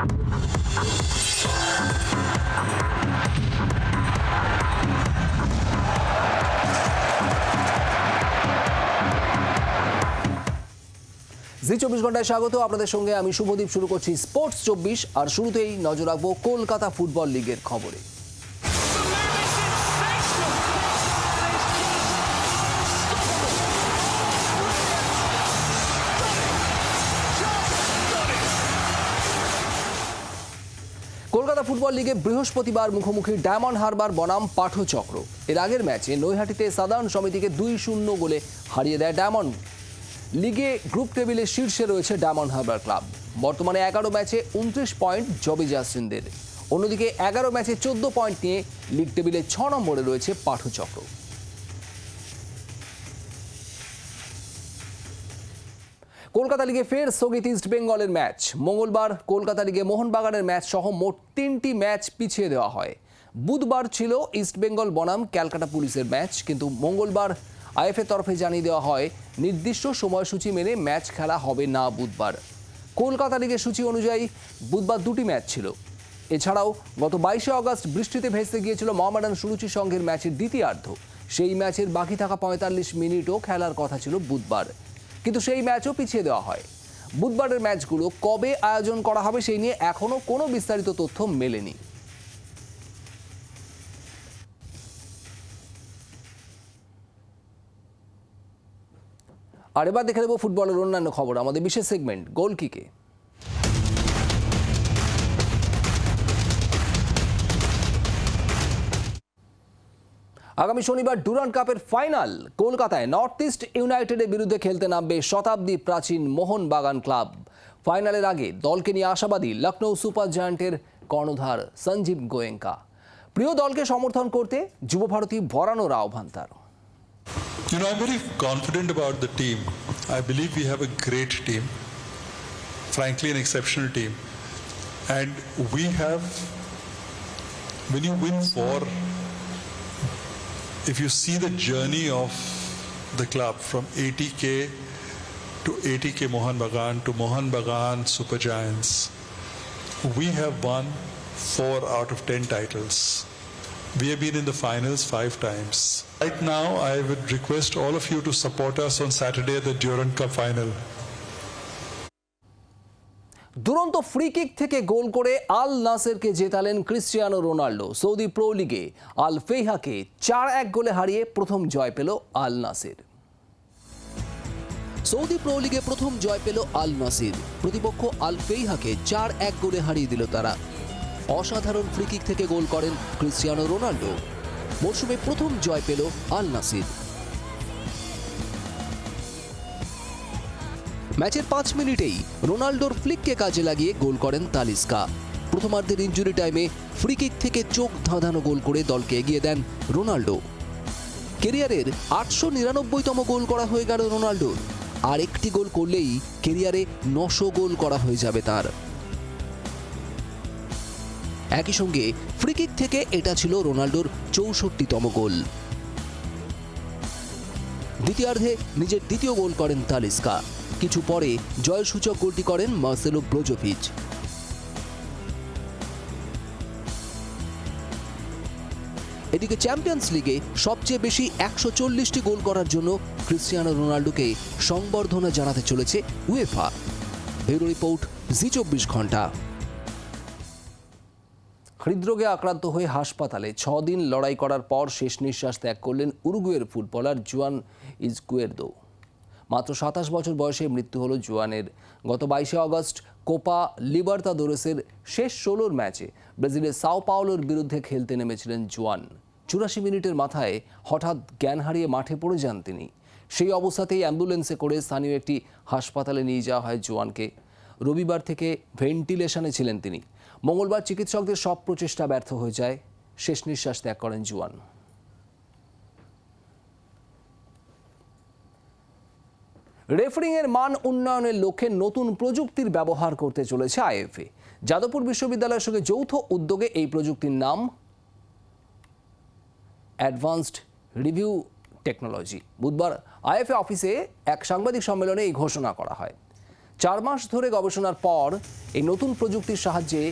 জি, চব্বিশ ঘন্টায় স্বাগত। আপনাদের সঙ্গে আমি শুভদীপ, শুরু করছি স্পোর্টস চব্বিশ। আর শুরুতেই নজর রাখব কলকাতা ফুটবল লিগের খবরে। কলকাতা ফুটবল লিগে বৃহস্পতিবার মুখোমুখি ডায়মন্ড হারবার বনাম পাঠচক্র। এর আগের ম্যাচে নৈহাটিতে সাধারণ সমিতিকে দুই শূন্য গোলে হারিয়ে দেয় ডায়মন্ড। লিগে গ্রুপ টেবিলে শীর্ষে রয়েছে ডায়মন্ড হারবার ক্লাব। বর্তমানে এগারো ম্যাচে উনত্রিশ পয়েন্ট জবি জাসিনদের। অন্যদিকে এগারো ম্যাচে চোদ্দ পয়েন্ট নিয়ে লিগ টেবিলে ছ নম্বরে রয়েছে পাঠচক্র। কলকাতা লিগে ফের স্থগিত ইস্ট বেঙ্গলের ম্যাচ মঙ্গলবার কলকাতা লিগে মোহনবাগানের ম্যাচ সহ মোট তিনটি ম্যাচ পিছিয়ে দেওয়া হয়। বুধবার ছিল ইস্ট বেঙ্গল বনাম ক্যালকাটা পুলিশের ম্যাচ কিন্তু মঙ্গলবার আইএফএ তরফে জানিয়ে দেওয়া হয়, নির্দিষ্ট সময়সূচি মেনে ম্যাচ খেলা হবে না বুধবার। কলকাতা লিগের সূচি অনুযায়ী বুধবার দুটি ম্যাচ ছিল। এছাড়াও গত বাইশে আগস্ট বৃষ্টিতে ভেসে গিয়েছিল মোহামেডান সুরুচি সংঘের ম্যাচের দ্বিতীয়ার্ধ। সেই ম্যাচের বাকি থাকা পঁয়তাল্লিশ মিনিটও খেলার কথা ছিল বুধবার। কিন্তু সেই ম্যাচও পিছিয়ে দেওয়া হয়। বুধবারের ম্যাচগুলো কবে আয়োজন করা হবে সেই নিয়ে এখনও কোনো বিস্তারিত তথ্য মেলেনি। আর এবার দেখে নেব ফুটবলের অন্যান্য খবর, আমাদের বিশেষ সেগমেন্ট গোল আগামী শনিবার ডুরান্ড কাপের ফাইনাল কলকাতায় নর্থ ইস্ট ইউনাইটেডের বিরুদ্ধে খেলতে নামবে শতাব্দী প্রাচীন মোহনবাগান ক্লাব ফাইনালের আগে দলকে নিয়ে আশাবাদী লখনৌ সুপার জায়ান্টের কর্ণধার সঞ্জীব গোয়েঙ্কা প্রিয় দলকে সমর্থন করতে যুবভারতী ভরানোর আহ্বান তার You know, I'm very confident about the team. I believe we have a great team, frankly, an exceptional team. And we have, when you win four, if you see the journey of the club from 80k to 80k Mohan Bagan to Mohan Bagan Super Giants, we have won four out of ten titles. We have been in the finals five times. Right now, I would request all of you to support us on Saturday at the Durand Cup final. দুরন্ত free kick থেকে goal করে আল নাসেরকে জেতালেন Cristiano Ronaldo Saudi pro লিগে আল ফেহাকে চার এক গোলে হারিয়ে প্রথম জয় পেল আল নাসের। সৌদি প্রো লিগে প্রথম জয় পেল আল নাসির। প্রতিপক্ষ আল ফেইহাকে চার এক গোলে হারিয়ে দিল তারা। অসাধারণ ফ্রিকিক থেকে গোল করেন ক্রিস্টিয়ানো রোনাল্ডো। মরশুমে প্রথম জয় পেল আল নাসির। ম্যাচের পাঁচ মিনিটেই রোনাল্ডোর ফ্লিককে কাজে লাগিয়ে গোল করেন তালিস্কা। প্রথমার্ধের ইঞ্জুরি টাইমে ফ্রিকিক থেকে চোখ ধাঁধানো গোল করে দলকে এগিয়ে দেন রোনাল্ডো কেরিয়ারের আটশো নিরানব্বইতম গোল করা হয়ে গেল রোনাল্ডোর আর একটি গোল করলেই কেরিয়ারে নশো গোল করা হয়ে যাবে তার। একই সঙ্গে ফ্রি কিক থেকে এটা ছিল রোনাল্ডোর চৌষট্টিতম গোল। দ্বিতীয়ার্ধে নিজের দ্বিতীয় গোল করেন তালিস্কা। কিছু পরে জয়সূচক গোলটি করেন মার্সেলো ব্রোজোভিচ এদিকে চ্যাম্পিয়ন্স লিগে সবচেয়ে বেশি একশো চল্লিশটি গোল করার জন্য ক্রিস্টিয়ানো রোনাল্ডোকে সংবর্ধনা জানাতে চলেছে উয়েফা। ব্যুরো রিপোর্ট, জি চব্বিশ ঘণ্টা। হৃদরোগে আক্রান্ত হয়ে হাসপাতালে ছ দিন লড়াই করার পর শেষ নিঃশ্বাস ত্যাগ করলেন উরুগুয়ের ফুটবলার জুয়ান ইজকুয়েরদো মাত্র সাতাশ বছর বয়সে মৃত্যু হলো জুয়ানের। গত বাইশে আগস্ট কোপা লিবার্তা লিবার্তাদোরেসের শেষ ষোলোর ম্যাচে ব্রাজিলের সাও পাওলোর বিরুদ্ধে খেলতে নেমেছিলেন জুয়ান। চুরাশি মিনিটের মাথায় হঠাৎ জ্ঞান হারিয়ে মাঠে পড়ে যান তিনি। সেই অবস্থাতেই অ্যাম্বুলেন্সে করে স্থানীয় একটি হাসপাতালে নিয়ে যাওয়া হয় জুয়ানকে। রবিবার থেকে ভেন্টিলেশনে ছিলেন তিনি। মঙ্গলবার চিকিৎসকদের সব প্রচেষ্টা ব্যর্থ হয়ে যায়। শেষ নিঃশ্বাস ত্যাগ করেন জুয়ান। রেফারিং এর মান উন্নয়নের লক্ষ্যে নতুন প্রযুক্তির ব্যবহার করতে চলেছে আইএফএ। যাদবপুর বিশ্ববিদ্যালয়ের সঙ্গে যৌথ উদ্যোগে এই প্রযুক্তির নাম অ্যাডভান্সড রিভিউ টেকনোলজি। বুধবার আইএফএ অফিসে এক সাংবাদিক সম্মেলনে এই ঘোষণা করা হয়। চার মাস ধরে গবেষণার পর এই নতুন প্রযুক্তির সাহায্যে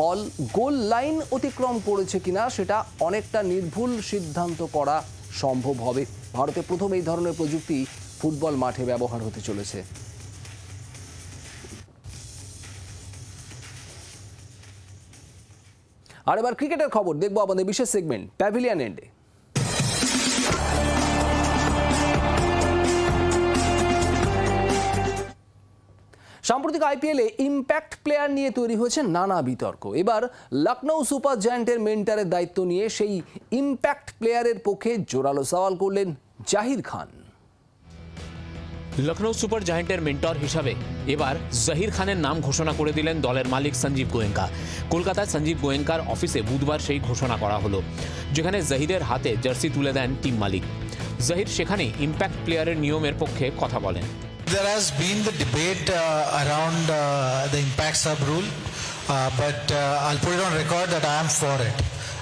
বল গোল লাইন অতিক্রম করেছে কিনা সেটা অনেকটা নির্ভুল সিদ্ধান্ত করা সম্ভব হবে। ভারতে প্রথম এই ধরনের প্রযুক্তি ফুটবল মাঠে ব্যবহার হতে চলেছে। আর এবার ক্রিকেটের খবর, দেখব আমাদের বিশেষ সেগমেন্ট প্যাভিলিয়ান এন্ডে সাম্প্রতিক আইপিএলে ইম্প্যাক্ট প্লেয়ার নিয়ে তৈরি হয়েছে নানা বিতর্ক। এবার লখনৌ সুপার জায়ান্টের মেন্টারের দায়িত্ব নিয়ে সেই ইম্প্যাক্ট প্লেয়ারের পক্ষে জোরালো সওয়াল করলেন জাহির খান। লখনৌ সুপার জায়ান্টের মেন্টর হিসাবে এবার জহির খানের নাম ঘোষণা করে দিলেন দলের মালিক সঞ্জীব গোয়েঙ্কা। কলকাতায় সঞ্জীব গোয়েঙ্কার অফিসে বুধবার সেই ঘোষণা করা হলো যেখানে জহিরের হাতে জার্সি তুলে দেন টিম মালিক। জহির সেখানে ইম্প্যাক্ট প্লেয়ারের নিয়মের পক্ষে কথা বলেন। There has been the debate uh, around uh, the impact sub rule, uh, but uh, I'll put it on record that I am for it.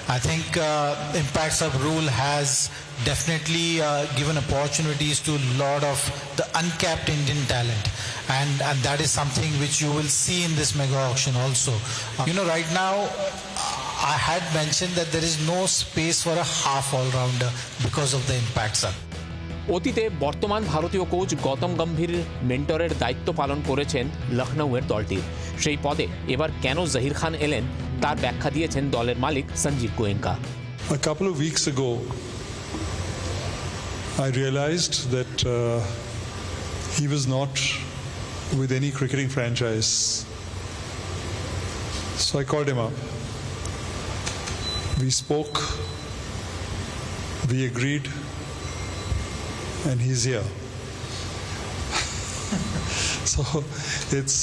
I think uh, impact sub rule has definitely uh, given opportunities to a lot of the uncapped Indian talent, and and that is something which you will see in this mega auction also. Uh, you know, right now. I had mentioned that there is no space for a half all rounder because of the impact sub. অতীতে বর্তমান ভারতীয় coach Gautam Gambhir মেন্টরের দায়িত্ব পালন করেছেন লখনৌয়ের দলটির সেই পদে এবার কেন জহির খান এলেন তার ব্যাখ্যা দিয়েছেন দলের মালিক Sanjiv Goenka A couple of weeks ago, I realized that uh, he was not with any cricketing franchise. So I called him up. We spoke, we agreed, and he's here. so it's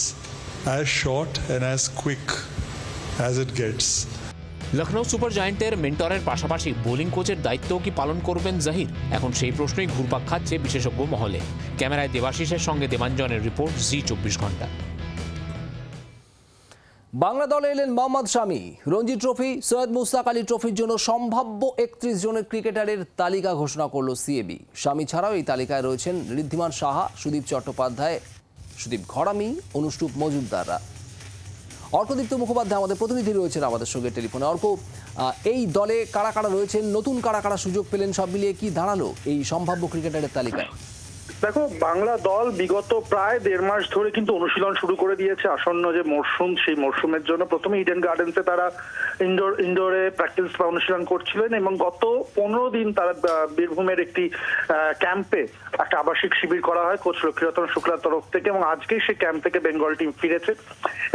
as short and as quick as it gets. Lucknow super জায়ান্টের মেন্টরের পাশাপাশি bowling কোচের দায়িত্বও কি পালন করবেন জাহির? এখন সেই প্রশ্নই ঘুরপাক খাচ্ছে বিশেষজ্ঞ মহলে। ক্যামেরায় দেবাশিসের সঙ্গে দেবাঞ্জনের রিপোর্ট জি চব্বিশ ঘণ্টা। বাংলা দলে এলেন মোহাম্মদ শামি। রঞ্জি ট্রফি সৈয়দ মুস্তাক আলী ট্রফির জন্য সম্ভাব্য একত্রিশ জনের ক্রিকেটারের তালিকা ঘোষণা করল সিএবি। স্বামী ছাড়াও এই তালিকায় রয়েছেন ঋদ্ধিমান সাহা সুদীপ চট্টোপাধ্যায় সুদীপ ঘরামি অনুষ্টুপ মজুমদাররা। অর্কদীপ্ত মুখোপাধ্যায় আমাদের প্রতিনিধি রয়েছেন আমাদের সঙ্গে টেলিফোনে। অর্ক এই দলে কারা কারা রয়েছেন? নতুন কারা কারা সুযোগ পেলেন? সব মিলিয়ে কি দাঁড়াল এই সম্ভাব্য ক্রিকেটারের তালিকায়? দেখো, বাংলা দল বিগত প্রায় দেড় মাস ধরে কিন্তু অনুশীলন শুরু করে দিয়েছে। আসন্ন যে মরশুম, সেই মরশুমের জন্য প্রথমে ইডেন গার্ডেন্সে তারা ইনডোর ইনডোরে প্র্যাকটিস বা অনুশীলন করছিলেন এবং গত পনেরো দিন তারা বীরভূমের একটি ক্যাম্পে একটা আবাসিক শিবির করা হয় কোচ লক্ষ্মীরতন শুক্লার তরফ থেকে এবং আজকেই সেই ক্যাম্প থেকে বেঙ্গল টিম ফিরেছে।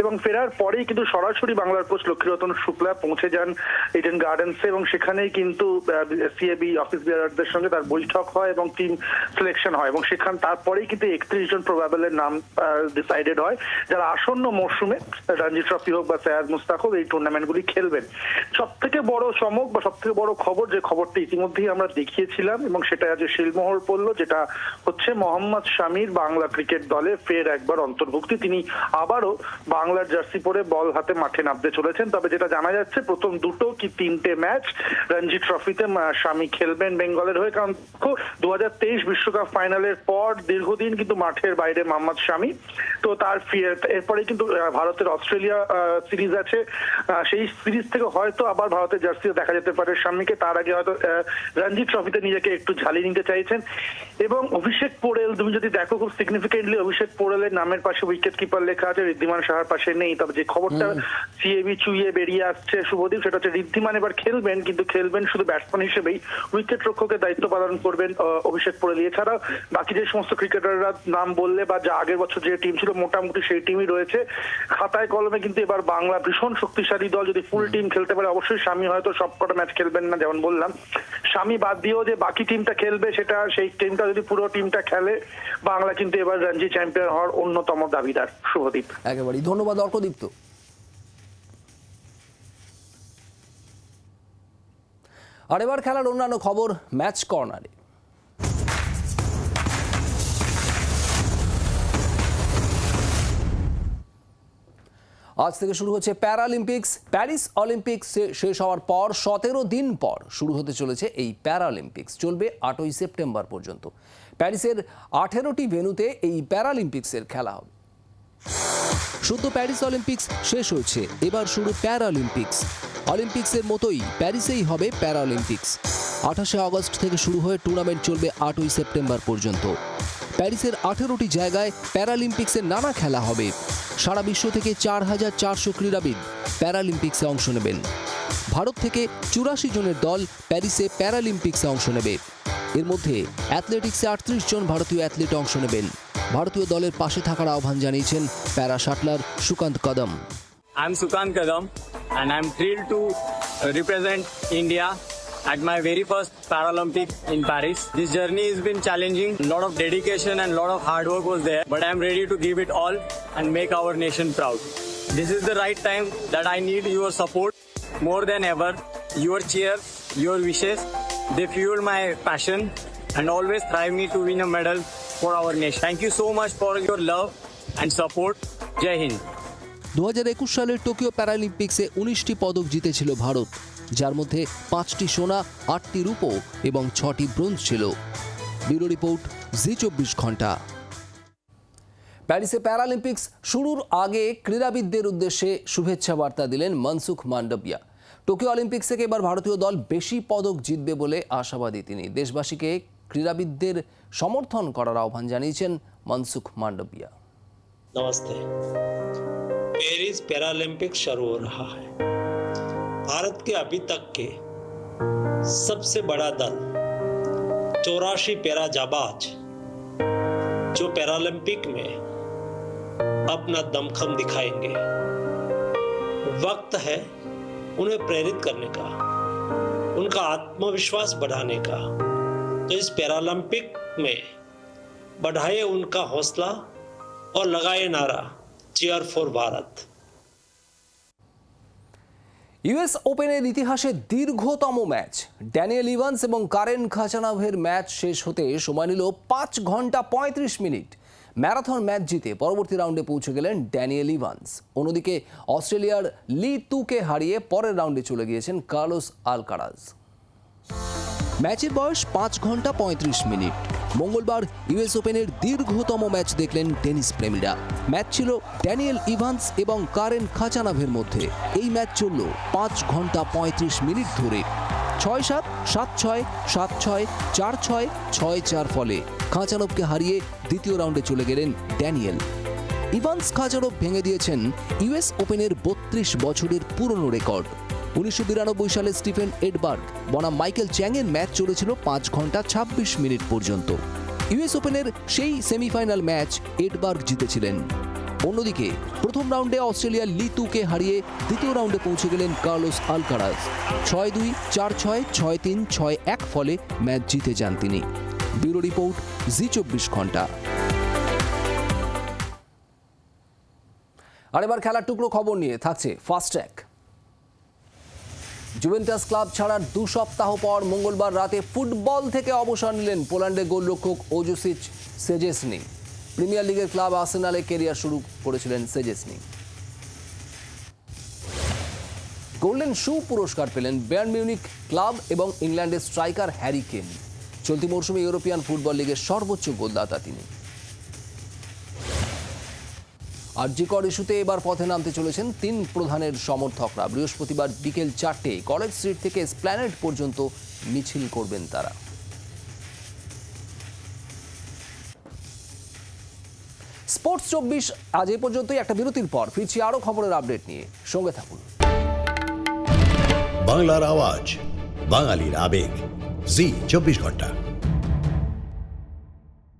এবং ফেরার পরেই কিন্তু সরাসরি বাংলার কোচ লক্ষ্মীরতন শুক্লা পৌঁছে যান ইডেন গার্ডেন্সে এবং সেখানেই কিন্তু সিএবি অফিস বিয়ারদের সঙ্গে তার বৈঠক হয় এবং টিম সিলেকশন হয় এবং সেখান তারপরেই কিন্তু একত্রিশ জন প্রবাবেলের নাম ডিসাইডেড হয়। যারা আসন্ন মরশুমে রঞ্জি ট্রফি হোক বা সৈয়াদ মুস্তাক হোক, এই টুর্নামেন্টগুলি খেলবেন। সব থেকে বড় চমক বা সব থেকে বড় খবর, যে খবরটি ইতিমধ্যেই আমরা দেখিয়েছিলাম, এবং সেটা আজ শিলমোহর পড়ল, যেটা হচ্ছে মোহাম্মদ শামির বাংলা ক্রিকেট দলে ফের একবার অন্তর্ভুক্তি। তিনি আবারও বাংলার জার্সি পরে বল হাতে মাঠে নামতে চলেছেন। তবে যেটা জানা যাচ্ছে, প্রথম দুটো কি তিনটে ম্যাচ রঞ্জি ট্রফিতে স্বামী খেলবেন বেঙ্গলের হয়ে। কারণ দু হাজার তেইশ বিশ্বকাপ ফাইনালের পর দীর্ঘদিন কিন্তু মাঠের বাইরে মোহাম্মদ শামি। তো তার এরপরে কিন্তু ভারতের অস্ট্রেলিয়া সিরিজ আছে। সেই সিরিজ থেকে হয়তো আবার ভারতের জার্সিও দেখা যেতে পারে শামিকে। তার আগে হয়তো আহ, রঞ্জি ট্রফিতে নিজেকে একটু ঝালিয়ে নিতে চাইছেন। এবং অভিষেক পোড়েল তুমি যদি দেখো খুব সিগনিফিকেন্টলি অভিষেক পোড়েলের নামের পাশে উইকেট কিপার লেখা আছে ঋদ্ধিমান সাহার পাশে নেই। তবে যে খবরটা সিএবি চুইয়ে বেরিয়ে আসছে শুভদীপ সেটা হচ্ছে ঋদ্ধিমান এবার খেলবেন কিন্তু খেলবেন শুধু ব্যাটসম্যান হিসেবেই। উইকেট রক্ষকের দায়িত্ব পালন করবেন অভিষেক পোড়েল এছাড়া বাকি যে সমস্ত ক্রিকেটাররা নাম বললে বা যা আগের বছর যে টিম ছিল মোটামুটি সেই টিমই রয়েছে। খাতায় কলমে কিন্তু এবার বাংলা ভীষণ শক্তিশালী দল যদি ফুল টিম খেলতে পারে অবশ্যই স্বামী হয়তো সবকটা ম্যাচ খেলবেন না যেমন বললাম। স্বামী বাদ দিয়েও যে বাকি টিমটা খেলবে সেটা সেই টিমটা যদি পুরো টিমটা খেলে বাংলা কিন্তু এবার রঞ্জি চ্যাম্পিয়ন হওয়ার অন্যতম দাবিদার। শুভদীপ। একেবারেই। ধন্যবাদ অর্কদীপ্ত। আর এবার খেলার অন্যান্য খবর ম্যাচ কর্নারে আজ থেকে শুরু হচ্ছে প্যারালিম্পিক্স। প্যারিস অলিম্পিক্স শেষ হওয়ার পর সতেরো দিন পর শুরু হতে চলেছে এই প্যারালিম্পিক্স। চলবে আটই সেপ্টেম্বর পর্যন্ত। প্যারিসের আঠেরোটি ভেন্যুতে এই প্যারালিম্পিক্সের খেলা হবে। সদ্য প্যারিস অলিম্পিক্স শেষ হয়েছে। এবার শুরু প্যারালিম্পিক্স। অলিম্পিক্সের মতোই প্যারিসেই হবে প্যারালিম্পিক্স। আঠাশে আগস্ট থেকে শুরু হয়ে টুর্নামেন্ট চলবে আটই সেপ্টেম্বর পর্যন্ত। প্যারিসের আঠেরোটি জায়গায় প্যারালিম্পিক্সের নানা খেলা হবে। সারা বিশ্ব থেকে চার হাজার চারশো ক্রীড়াবিদ প্যারালিম্পিক্সে অংশ নেবেন। ভারত থেকে চুরাশি জনের দল প্যারিসে প্যারালিম্পিক্সে অংশ নেবে। এর মধ্যে অ্যাথলেটিক্সে আটত্রিশ জন ভারতীয় অ্যাথলেট অংশ নেবেন। ভারতীয় দলের পাশে থাকার আহ্বান জানিয়েছেন প্যারা শাটলার সুকান্ত কদম। I am Sukanta Kadam and I am to to represent India at my very first Paralympic in Paris. This journey has been challenging. A lot of dedication and a lot of hard work was there, but I'm ready to give it all and make our nation proud. This is the right time that I need your support more than ever. Your cheer, your wishes, they fuel my passion and always drive me to win a medal for our nation. Thank you so much for your love and support. Jai Hind. দু সালের Tokyo প্যারালিম্পিক্সে উনিশটি পদক জিতেছিল ভারত যার মধ্যে পাঁচটি সোনা আটটি রূপো এবং ছটি ব্রোঞ্জ ছিল ব্যুরো রিপোর্ট জি চব্বিশ ঘন্টা প্যারিসে প্যারালিম্পিক্স শুরুর আগে ক্রীড়াবিদদের উদ্দেশ্যে শুভেচ্ছা বার্তা দিলেন মনসুখ মান্ডবিয়া টোকিও অলিম্পিক্স থেকে এবার ভারতীয় দল বেশি পদক জিতবে বলে আশাবাদী তিনি দেশবাসীকে ক্রীড়াবিদদের সমর্থন করার আহ্বান জানিয়েছেন মনসুখ মান্ডবিয়া नमस्ते पेरिस पैरालंपिक्स शुरू हो रहा है भारत के अभी तक के सबसे बड़ा दल चौरासी पैरा जाबाज जो पैरालंपिक में अपना दमखम दिखाएँगे, वक्त है उन्हें प्रेरित करने का, उनका आत्मविश्वास बढ़ाने का। तो इस पैरालंपिक में बढ़ाए उनका हौसला और लगाए नारा चेयर फॉर भारत। ইউএস ওপেনের ইতিহাসে দীর্ঘতম ম্যাচ। ড্যানিয়েল ইভান্স এবং কারেন খাচানাভের ম্যাচ শেষ হতে সময় নিল পাঁচ ঘণ্টা পঁয়ত্রিশ মিনিট। ম্যারাথন ম্যাচ জিতে পরবর্তী রাউন্ডে পৌঁছে গেলেন ড্যানিয়েল ইভান্স। অন্যদিকে অস্ট্রেলিয়ার লি তুকে হারিয়ে পরের রাউন্ডে চলে গিয়েছেন কার্লোস আলকারাজ। ম্যাচের বয়স পাঁচ ঘণ্টা পঁয়ত্রিশ মিনিট। মঙ্গলবার ইউএস ওপেনের দীর্ঘতম ম্যাচ দেখলেন টেনিস প্রেমীরা। ম্যাচ ছিল ড্যানিয়েল ইভান্স এবং কারেন খাচানাভের মধ্যে। এই ম্যাচ চলল পাঁচ ঘণ্টা পঁয়ত্রিশ মিনিট ধরে। ছয় সাত সাত ছয় সাত ছয়, চার ছয় ছয় চার ফলে খাঁচানবকে হারিয়ে দ্বিতীয় রাউন্ডে চলে গেলেন ড্যানিয়েল। ইভান্স খাজারভ ভেঙে দিয়েছেন ইউএস ওপেনের বত্রিশ বছরের পুরনো রেকর্ড। উনিশশো বিরানব্বই সালে স্টিফেন এডবার্গ, বনাম মাইকেল চ্যাংয়ের ম্যাচ চলেছিল পাঁচ ঘণ্টা ছাব্বিশ মিনিট পর্যন্ত। ইউএস ওপেনের সেই সেমিফাইনাল ম্যাচ এডবার্গ জিতেছিলেন। অন্যদিকে, প্রথম রাউন্ডে অস্ট্রেলিয়ার লিতুকে হারিয়ে দ্বিতীয় রাউন্ডে পৌঁছে গেলেন কার্লোস আলকারাজ ছয় দুই, চার ছয় ছয় তিন, ছয় এক ফলে ম্যাচ জিতে যান তিনি। ব্যুরো রিপোর্ট, জি চব্বিশ ঘণ্টা। আর এবার খেলার টুকরো খবর নিয়ে থাকছে ফাস্ট ট্র্যাক জুভেন্টাস ক্লাব ছাড়ার দু সপ্তাহ পর মঙ্গলবার রাতে ফুটবল থেকে অবসর নিলেন পোল্যান্ডের গোলরক্ষক ওজুসিচ সেজেসনি। প্রিমিয়ার লিগের ক্লাব আর্সেনালে কেরিয়ার শুরু করেছিলেন সেজেসনি। গোল্ডেন শু পুরস্কার পেলেন বেয়ার্ন মিউনিক ক্লাব এবং ইংল্যান্ডের স্ট্রাইকার হ্যারি কেন চলতি মৌসুমে ইউরোপিয়ান ফুটবল লিগের সর্বোচ্চ গোলদাতা তিনি। আরজিকর ইস্যুতে এবার পথে নামতে চলেছেন তিন প্রধানের সমর্থকরা। বৃহস্পতিবার বিকেল চারটে কলেজ স্ট্রিট থেকে স্প্ল্যানেড পর্যন্ত মিছিল করবেন তারা। স্পোর্টস চব্বিশ আজ এ পর্যন্তই, একটা বিরতির পর ফিরছি আরও খবরের আপডেট নিয়ে। সঙ্গে থাকুন। বাংলার আওয়াজ, বাঙালির আবেগ। জি, চব্বিশ ঘণ্টা।